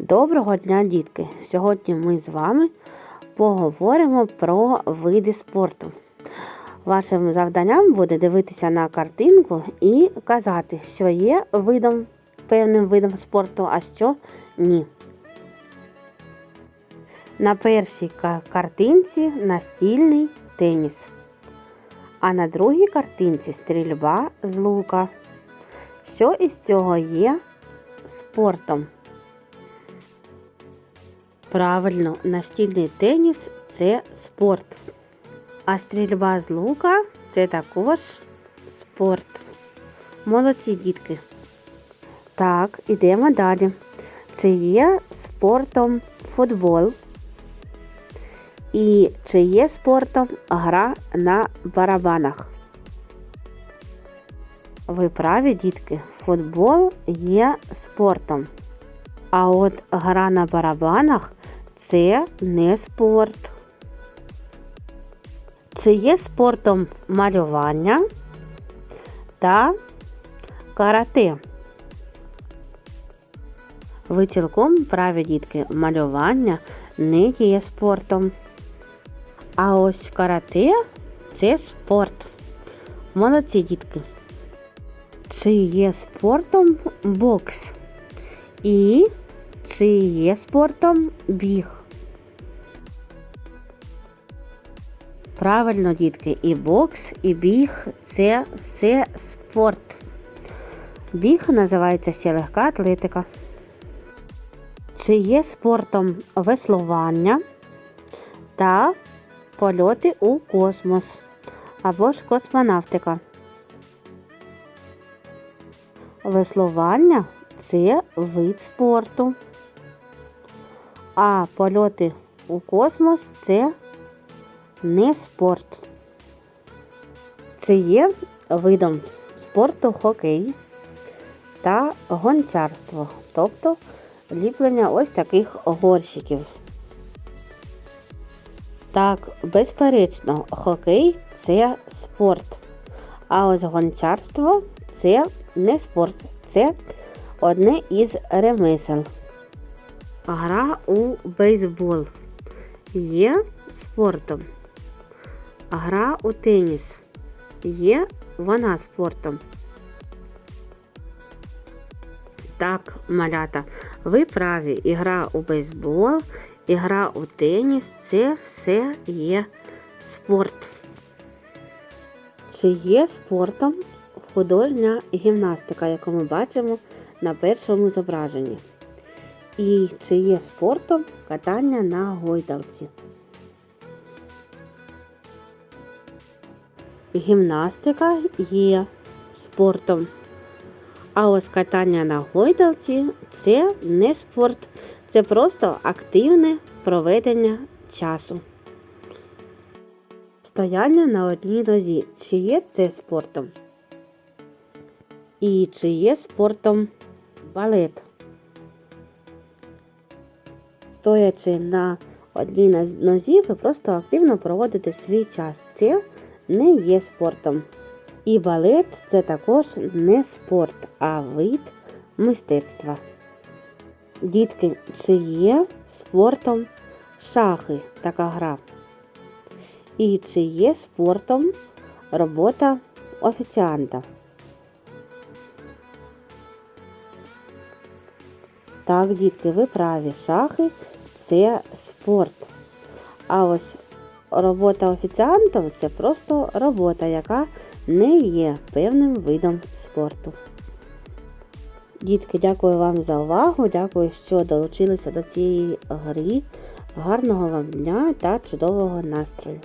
Доброго дня, дітки! Сьогодні ми з вами поговоримо про види спорту. Вашим завданням буде дивитися на картинку і казати, що є видом, певним видом спорту, а що ні. На першій картинці настільний теніс, а на другій картинці стрільба з лука. Що із цього є спортом? Правильно, настільний теніс це спорт. А стрільба з лука це також спорт. Молодці дітки. Так, ідемо далі. Це є спортом футбол. І чи є спортом гра на барабанах? Ви праві, дітки, футбол є спортом. А от гра на барабанах це не спорт. Чи є спортом малювання та карате? Ви цілком праві, дітки, малювання не є спортом. А ось карате це спорт. Молодці, дітки. Чи є спортом бокс? І чи є спортом біг? Правильно, дітки, і бокс, і біг це все спорт. Біг називається ще легка атлетика. Чи є спортом веслування та польоти у космос або ж космонавтика? Веслування це вид спорту. А польоти у космос це не спорт. Це є видом спорту хокей та гончарство, тобто ліплення ось таких горщиків. Так, безперечно, хокей це спорт. А ось гончарство це не спорт, це одне із ремесел. Гра у бейсбол є спортом. Гра у теніс є вона спортом. Так, малята, ви праві, і гра у бейсбол, і гра у теніс це все є спорт. Чи є спортом художня гімнастика, яку ми бачимо на першому зображенні? І чи є спортом катання на гойдалці? Гімнастика є спортом. А ось катання на гойдалці це не спорт, це просто активне проведення часу. Стояння на одній нозі. Чи є це спортом? І чи є спортом балет? Стоячи на одній нозі, ви просто активно проводите свій час. Це не є спортом. І балет це також не спорт, а вид мистецтва. Дітки, чи є спортом шахи така гра? І чи є спортом робота офіціанта? Так, дітки, ви праві. Шахи це спорт. А ось робота офіціантом це просто робота, яка не є певним видом спорту. Дітки, дякую вам за увагу. Дякую, що долучилися до цієї гри. Гарного вам дня та чудового настрою!